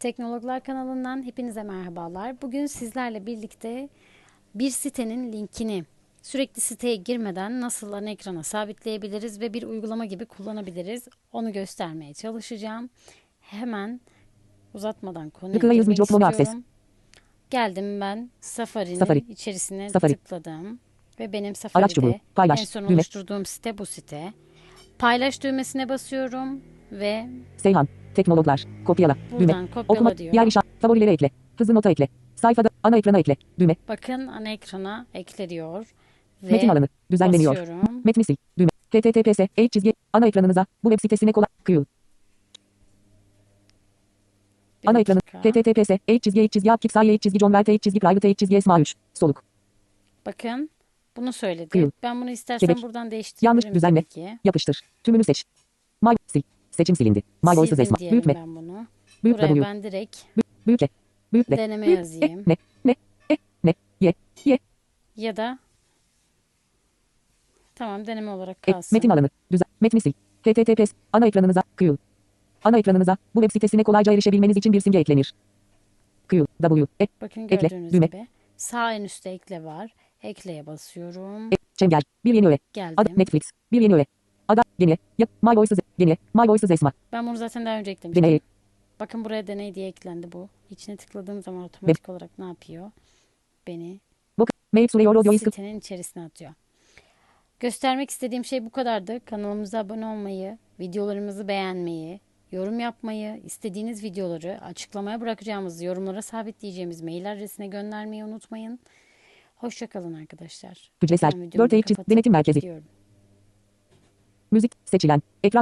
Teknologlar kanalından hepinize merhabalar. Bugün sizlerle birlikte bir sitenin linkini sürekli siteye girmeden nasıl ana ekrana sabitleyebiliriz ve bir uygulama gibi kullanabiliriz. Onu göstermeye çalışacağım. Hemen uzatmadan konuya girmek istiyorum. Geldim ben Safari'nin Safari. içerisine Safari. tıkladım. Ve benim Araç çubuğu. Safari'de Paylaş. en son Düğme. oluşturduğum site bu site. Paylaş düğmesine basıyorum ve Seyhan. Teknologlar. Kopyala. Buradan Düğme. kopyala Okuma. diyor. Yer işaret. Favorilere ekle. Hızlı nota ekle. Sayfada ana ekrana ekle. Düğme. Bakın ana ekrana ekleniyor. Ve Metin alanı. Düzenleniyor. basıyorum. Metni sil. Düğme. https h çizgi ana ekranınıza bu web sitesine kolay kıyıl. Ana ekranı https h çizgi h çizgi apkik sayı h çizgi john h çizgi private h çizgi esma 3 soluk. Bakın bunu söyledi. Kıyıl. Ben bunu istersem Çevir. buradan değiştirebilirim Yanlış düzenle. Yapıştır. Tümünü seç. Seçim silindi. My voices esma. Büyütme. ben bunu. Büyük Buraya W. ben direkt Büyükle. Büyükle. deneme Büyük. yazayım. E, ne. Ne. E. Ne. Ye. Ye. Ya da tamam deneme olarak E, kalsın. metin alanı. Düzen. Metni sil. https ana ekranınıza kıyıl. Ana ekranınıza bu web sitesine kolayca erişebilmeniz için bir simge eklenir. Kıyıl. W. E. Bakın ekle, gördüğünüz düğme. gibi sağ en üstte ekle var. Ekleye basıyorum. E. Çengel. Bir yeni öğe. Geldim. Ada Netflix. Bir yeni öğe. Ada. Yeni. Ya. My voices. Yeni. My voices esma. Ben bunu zaten daha önce eklemiştim. Deney. Bakın buraya deney diye eklendi bu. İçine tıkladığım zaman otomatik olarak ne yapıyor? Beni. Mail sunuyor audio is sitenin içerisine atıyor. Göstermek istediğim şey bu kadardı. Kanalımıza abone olmayı, videolarımızı beğenmeyi, yorum yapmayı, istediğiniz videoları açıklamaya bırakacağımız yorumlara sabitleyeceğimiz mail adresine göndermeyi unutmayın. Hoşçakalın arkadaşlar. Hücresel. Ben videomu 4 çiz. kapatıp Denetim merkezi. gidiyorum. Müzik. Seçilen. Ekran.